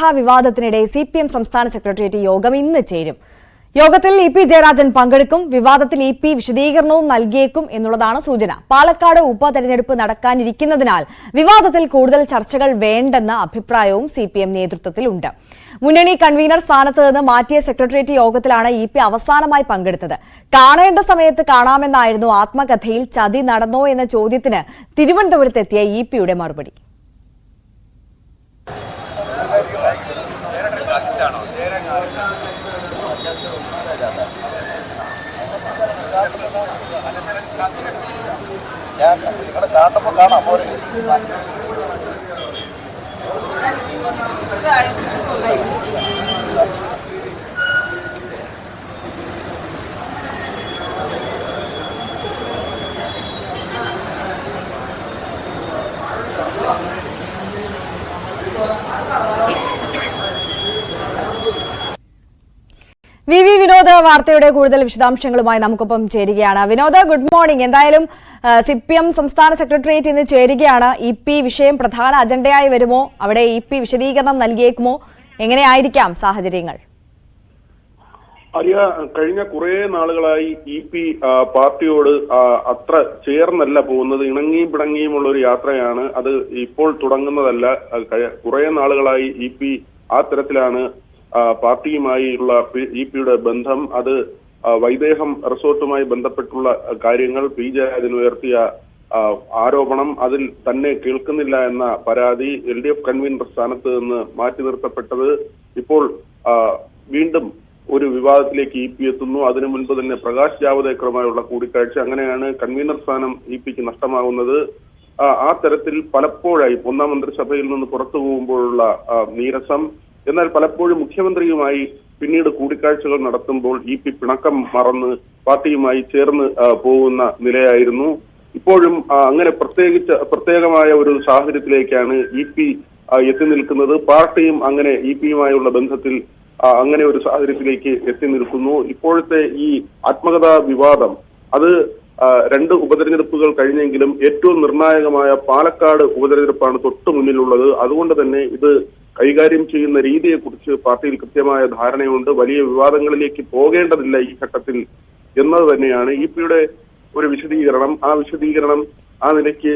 പാലക്കഥ വിവാദത്തിനിടെ C P M സംസ്ഥാന secretariat യോഗം ഇന്ന് ചേരും. യോഗത്തിൽ ഇ പി ജയരാജൻ പങ്കെടുക്കും വിവാദത്തിൽ ഇ പി വിശദീകരണവും നൽകിയേക്കും എന്നുള്ളതാണ് സൂചന. പാലക്കാട് ഉപതെരഞ്ഞെടുപ്പ് നടക്കാനിരിക്കുന്നതിനാൽ വിവാദത്തിൽ കൂടുതൽ ചർച്ചകൾ വേണ്ടെന്ന അഭിപ്രായവും സി പി എം നേതൃത്വത്തിലുണ്ട്. മുന്നണി കൺവീനർ സ്ഥാനത്ത് നിന്ന് മാറ്റിയ സെക്രട്ടേറിയറ്റ് യോഗത്തിലാണ് ഇ പി അവസാനമായി പങ്കെടുത്തത്. കാണേണ്ട സമയത്ത് കാണാമെന്നായിരുന്നു ആത്മകഥയിൽ ചതി നടന്നോ എന്ന ചോദ്യത്തിന് തിരുവനന്തപുരത്തെത്തിയ ഇ പിയുടെ മറുപടി. ഞാൻ നിങ്ങൾ കാണുമ്പോൾ കാണാം. പോരെ വി വി വിനോദ് വാർത്തയുടെ കൂടുതൽ വിശദാംശങ്ങളുമായി നമുക്കൊപ്പം ചേരുകയാണ്. വിനോദ ഗുഡ് മോർണിംഗ് എന്തായാലും സി പി എം സംസ്ഥാന സെക്രട്ടേറിയറ്റ് ഇന്ന് ചേരുകയാണ്. ഇ പി വിഷയം പ്രധാന അജണ്ടയായി വരുമോ? അവിടെ ഇ പി വിശദീകരണം നൽകിയേക്കുമോ? എങ്ങനെയായിരിക്കാം സാഹചര്യങ്ങൾ? അറിയ കഴിഞ്ഞ കുറെ നാളുകളായി ഇ പി പാർട്ടിയോട് അത്ര ചേർന്നല്ല പോകുന്നത്. ഇണങ്ങിയും പിണങ്ങിയുമുള്ള ഒരു യാത്രയാണ്. അത് ഇപ്പോൾ തുടങ്ങുന്നതല്ല. കുറെ നാളുകളായി ഇ പി ആ തരത്തിലാണ് പാർട്ടിയുമായുള്ള ഇ പിയുടെ ബന്ധം അത് വൈദേഹം റിസോർട്ടുമായി ബന്ധപ്പെട്ടുള്ള കാര്യങ്ങൾ പി ജയരാജൻ ഉയർത്തിയ ആരോപണം അതിൽ തന്നെ കേൾക്കുന്നില്ല എന്ന പരാതി എൽ ഡി എഫ് കൺവീനർ സ്ഥാനത്ത് നിന്ന് മാറ്റി നിർത്തപ്പെട്ടത് ഇപ്പോൾ വീണ്ടും ഒരു വിവാദത്തിലേക്ക് ഇ പി എത്തുന്നു. അതിനു മുൻപ് തന്നെ പ്രകാശ് ജാവദേക്കറുമായുള്ള കൂടിക്കാഴ്ച. അങ്ങനെയാണ് കൺവീനർ സ്ഥാനം ഇ പിക്ക് നഷ്ടമാകുന്നത്. ആ, തരത്തിൽ പലപ്പോഴായി ഒന്നാം മന്ത്രിസഭയിൽ നിന്ന് പുറത്തു പോകുമ്പോഴുള്ള നീരസം എന്നാൽ പലപ്പോഴും മുഖ്യമന്ത്രിയുമായി പിന്നീട് കൂടിക്കാഴ്ചകൾ നടത്തുമ്പോൾ ഇ പി പിണക്കം മറന്ന് പാർട്ടിയുമായി ചേർന്ന് പോകുന്ന നിലയായിരുന്നു. ഇപ്പോഴും അങ്ങനെ പ്രത്യേകിച്ച് പ്രത്യേകമായ ഒരു സാഹചര്യത്തിലേക്കാണ് ഇ പി എത്തി നിൽക്കുന്നത്. പാർട്ടിയും അങ്ങനെ ഇ പിയുമായുള്ള ബന്ധത്തിൽ അങ്ങനെ ഒരു സാഹചര്യത്തിലേക്ക് എത്തി നിൽക്കുന്നു. ഇപ്പോഴത്തെ ഈ ആത്മകഥാ വിവാദം അത് രണ്ട് ഉപതെരഞ്ഞെടുപ്പുകൾ കഴിഞ്ഞെങ്കിലും ഏറ്റവും നിർണായകമായ പാലക്കാട് ഉപതെരഞ്ഞെടുപ്പാണ് തൊട്ടു മുന്നിലുള്ളത് അതുകൊണ്ട് തന്നെ ഇത് കൈകാര്യം ചെയ്യുന്ന രീതിയെക്കുറിച്ച് പാർട്ടിയിൽ കൃത്യമായ ധാരണയുണ്ട്. വലിയ വിവാദങ്ങളിലേക്ക് പോകേണ്ടതില്ല ഈ ഘട്ടത്തിൽ എന്നത് തന്നെയാണ്. ഇ പിയുടെ ഒരു വിശദീകരണം ആ വിശദീകരണം ആ നിലയ്ക്ക്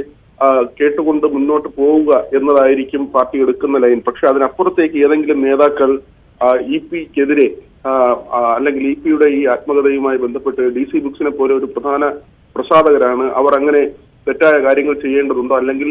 കേട്ടുകൊണ്ട് മുന്നോട്ട് പോവുക എന്നതായിരിക്കും പാർട്ടി എടുക്കുന്ന ലൈൻ. പക്ഷെ അതിനപ്പുറത്തേക്ക് ഏതെങ്കിലും നേതാക്കൾ ഇ പിക്കെതിരെ അല്ലെങ്കിൽ ഇ പിയുടെ ഈ ആത്മകഥയുമായി ബന്ധപ്പെട്ട് ഡി സി ബുക്സിനെ പോലെ ഒരു പ്രധാന പ്രസാധകരാണ്. അവർ അങ്ങനെ തെറ്റായ കാര്യങ്ങൾ ചെയ്യേണ്ടതുണ്ടോ? അല്ലെങ്കിൽ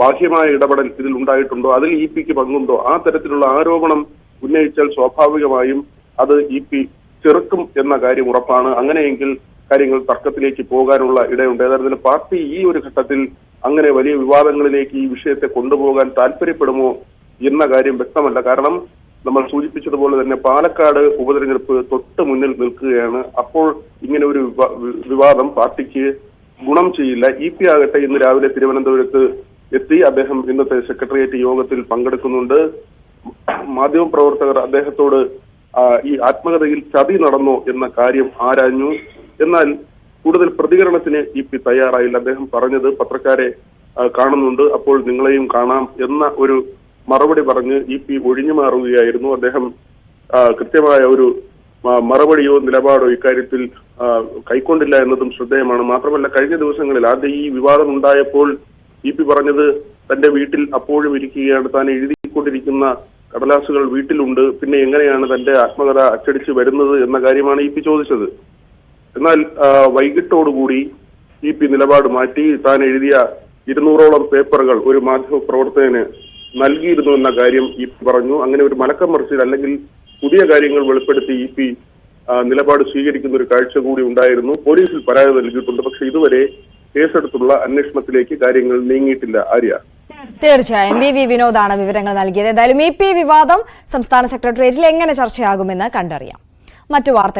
ബാഹ്യമായ ഇടപെടൽ ഇതിൽ ഉണ്ടായിട്ടുണ്ടോ? അതിൽ ഇ പിക്ക് പങ്കുണ്ടോ? ആ തരത്തിലുള്ള ആരോപണം ഉന്നയിച്ചാൽ സ്വാഭാവികമായും അത് ഇ പി ചെറുക്കും എന്ന കാര്യം ഉറപ്പാണ്. അങ്ങനെയെങ്കിൽ കാര്യങ്ങൾ തർക്കത്തിലേക്ക് പോകാനുള്ള ഇടയുണ്ട്. ഏതായാലും പാർട്ടി ഈ ഒരു ഘട്ടത്തിൽ അങ്ങനെ വലിയ വിവാദങ്ങളിലേക്ക് ഈ വിഷയത്തെ കൊണ്ടുപോകാൻ താല്പര്യപ്പെടുമോ എന്ന കാര്യം വ്യക്തമല്ല. കാരണം നമ്മൾ സൂചിപ്പിച്ചതുപോലെ തന്നെ പാലക്കാട് ഉപതെരഞ്ഞെടുപ്പ് തൊട്ട് മുന്നിൽ നിൽക്കുകയാണ്. അപ്പോൾ ഇങ്ങനെ ഒരു വിവാദം പാർട്ടിക്ക് ഗുണം ചെയ്യില്ല. ഇ പി ആകട്ടെ ഇന്ന് രാവിലെ തിരുവനന്തപുരത്ത് എത്തി അദ്ദേഹം ഇന്നത്തെ സെക്രട്ടേറിയറ്റ് യോഗത്തിൽ പങ്കെടുക്കുന്നുണ്ട്. മാധ്യമപ്രവർത്തകർ അദ്ദേഹത്തോട് ഈ ആത്മകഥയിൽ ചതി നടന്നോ എന്ന കാര്യം ആരാഞ്ഞു. എന്നാൽ കൂടുതൽ പ്രതികരണത്തിന് ഇ പി തയ്യാറായില്ല. അദ്ദേഹം പറഞ്ഞത് പത്രക്കാരെ കാണുന്നുണ്ട്. അപ്പോൾ നിങ്ങളെയും കാണാം എന്ന ഒരു മറുപടി പറഞ്ഞ് ഇ പി ഒഴിഞ്ഞു മാറുകയായിരുന്നു. അദ്ദേഹം കൃത്യമായ ഒരു മറുപടിയോ നിലപാടോ ഇക്കാര്യത്തിൽ കൈക്കൊണ്ടില്ല എന്നതും ശ്രദ്ധേയമാണ്. മാത്രമല്ല കഴിഞ്ഞ ദിവസങ്ങളിൽ ആദ്യം ഈ വിവാദം ഉണ്ടായപ്പോൾ ഇ പി പറഞ്ഞത് തന്റെ വീട്ടിൽ അപ്പോഴും ഇരിക്കുകയാണ്. താൻ എഴുതിക്കൊണ്ടിരിക്കുന്ന കടലാസുകൾ വീട്ടിലുണ്ട്. പിന്നെ എങ്ങനെയാണ് തന്റെ ആത്മകഥ അച്ചടിച്ച് വരുന്നത് എന്ന കാര്യമാണ് ഇ പി ചോദിച്ചത്. എന്നാൽ വൈകിട്ടോടുകൂടി ഇ പി നിലപാട് മാറ്റി താൻ എഴുതിയ ഇരുന്നൂറോളം പേപ്പറുകൾ ഒരു മാധ്യമ പ്രവർത്തകന് നൽകിയിരുന്നു എന്ന കാര്യം ഇ പറഞ്ഞു. അങ്ങനെ ഒരു മലക്കം മറിച്ചിൽ അല്ലെങ്കിൽ പുതിയ കാര്യങ്ങൾ വെളിപ്പെടുത്തി ഇ പി നിലപാട് സ്വീകരിക്കുന്ന ഒരു കാഴ്ച കൂടി ഉണ്ടായിരുന്നു. പോലീസിൽ പരാതി നൽകിയിട്ടുണ്ട്. പക്ഷെ ഇതുവരെ കേസെടുത്തുള്ള അന്വേഷണത്തിലേക്ക് കാര്യങ്ങൾ നീങ്ങിയിട്ടില്ല. ആര്യ? തീർച്ചയായും. വി വി വിനോദാണ് വിവരങ്ങൾ നൽകിയത്. എന്തായാലും ഇ പി വിവാദം സംസ്ഥാന സെക്രട്ടേറിയറ്റിൽ എങ്ങനെ ചർച്ചയാകുമെന്ന് കണ്ടറിയാം. മറ്റു വാർത്തകൾ